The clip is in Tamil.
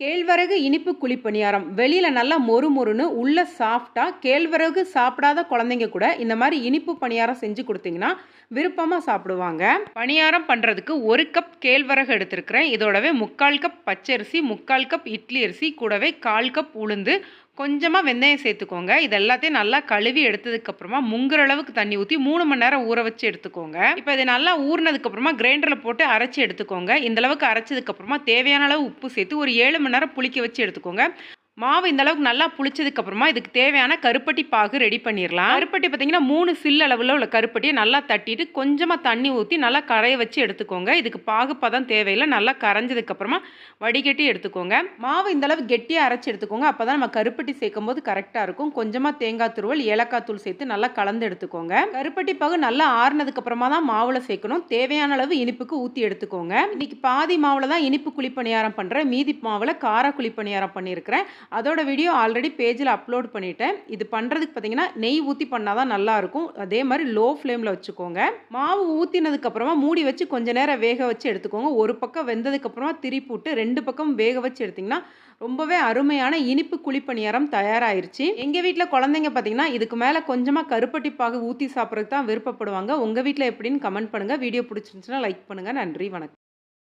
கேழ்வரகு இனிப்பு குழிப்பணியாரம். வெளியில் நல்லா மொறு மொறுன்னு உள்ள சாஃப்டாக கேழ்வரகு சாப்பிடாத குழந்தைங்க கூட இந்த மாதிரி இனிப்பு பணியாரம் செஞ்சு கொடுத்தீங்கன்னா விருப்பமாக சாப்பிடுவாங்க. பணியாரம் பண்ணுறதுக்கு ஒரு கப் கேழ்வரகு எடுத்திருக்கிறேன். இதோடவே முக்கால் கப் பச்சரிசி முக்கால் கப் இட்லி அரிசி கூடவே கால் கப் உளுந்து கொஞ்சமாக வெந்தயம் சேர்த்துக்கோங்க. இது எல்லாத்தையும் நல்லா கழுவி எடுத்ததுக்கப்புறமா முங்குற அளவுக்கு தண்ணி ஊற்றி மூணு மணி நேரம் ஊற வச்சு எடுத்துக்கோங்க. இப்போ இது நல்லா ஊறினதுக்கப்புறமா கிரைண்டரில் போட்டு அரைச்சி எடுத்துக்கோங்க. இந்த அளவுக்கு அரைச்சதுக்கப்புறமா தேவையான அளவு உப்பு சேர்த்து ஒரு ஏழு மணி நேரம் புளிக்க வச்சு எடுத்துக்கோங்க. மாவு இந்த அளவுக்கு நல்லா புளிச்சதுக்கு அப்புறமா இதுக்கு தேவையான கருப்பட்டி பாகு ரெடி பண்ணிடலாம். கருப்பட்டி பார்த்தீங்கன்னா மூணு சில் அளவில் உள்ள கருப்பட்டியை நல்லா தட்டிட்டு கொஞ்சமாக தண்ணி ஊற்றி நல்லா கரைய வச்சு எடுத்துக்கோங்க. இதுக்கு பாகு பதம் தேவையில்லை. நல்லா கரைஞ்சதுக்கு அப்புறமா வடிகட்டி எடுத்துக்கோங்க. மாவு இந்த அளவு கெட்டியாக அரைச்சி எடுத்துக்கோங்க. அப்போ தான் நம்ம கருப்பட்டி சேர்க்கும் போது கரெக்டாக இருக்கும். கொஞ்சமாக தேங்காய் துருவல் ஏலக்காய் தூள் சேர்த்து நல்லா கலந்து எடுத்துக்கோங்க. கருப்பட்டி பாகு நல்லா ஆறுனதுக்கப்புறமா தான் மாவில் சேர்க்கணும். தேவையான அளவு இனிப்புக்கு ஊற்றி எடுத்துக்கோங்க. இன்னைக்கு பாதி மாவில் தான் இனிப்பு குழிப்பணியாரம் பண்ணுறேன் மீதி மாவில் கார குழிப்பணியாரம் பண்ணியிருக்கிறேன். அதோட வீடியோ ஆல்ரெடி பேஜில் அப்லோட் பண்ணிட்டேன். இது பண்ணுறதுக்கு பார்த்தீங்கன்னா நெய் ஊற்றி பண்ணால் தான் நல்லாயிருக்கும். அதே மாதிரி லோ ஃப்ளேமில் வச்சுக்கோங்க. மாவு ஊற்றினதுக்கப்புறமா மூடி வச்சு கொஞ்ச நேரம் வேக வச்சு எடுத்துக்கோங்க. ஒரு பக்கம் வெந்ததுக்கப்புறமா திருப்பி விட்டு ரெண்டு பக்கம் வேக வச்சு எடுத்திங்கன்னா ரொம்பவே அருமையான இனிப்பு குழிப்பணியாரம் தயாராகிருச்சு எங்கள் வீட்டில் குழந்தைங்க பார்த்தீங்கன்னா இதுக்கு மேலே கொஞ்சமாக கருப்பட்டி பாகு ஊற்றி சாப்பிட்றதுக்கு தான் விருப்பப்படுவாங்க. உங்கள் வீட்டில் எப்படின்னு கமெண்ட் பண்ணுங்கள் வீடியோ பிடிச்சிருந்துச்சுன்னா லைக் பண்ணுங்கள் நன்றி வணக்கம்.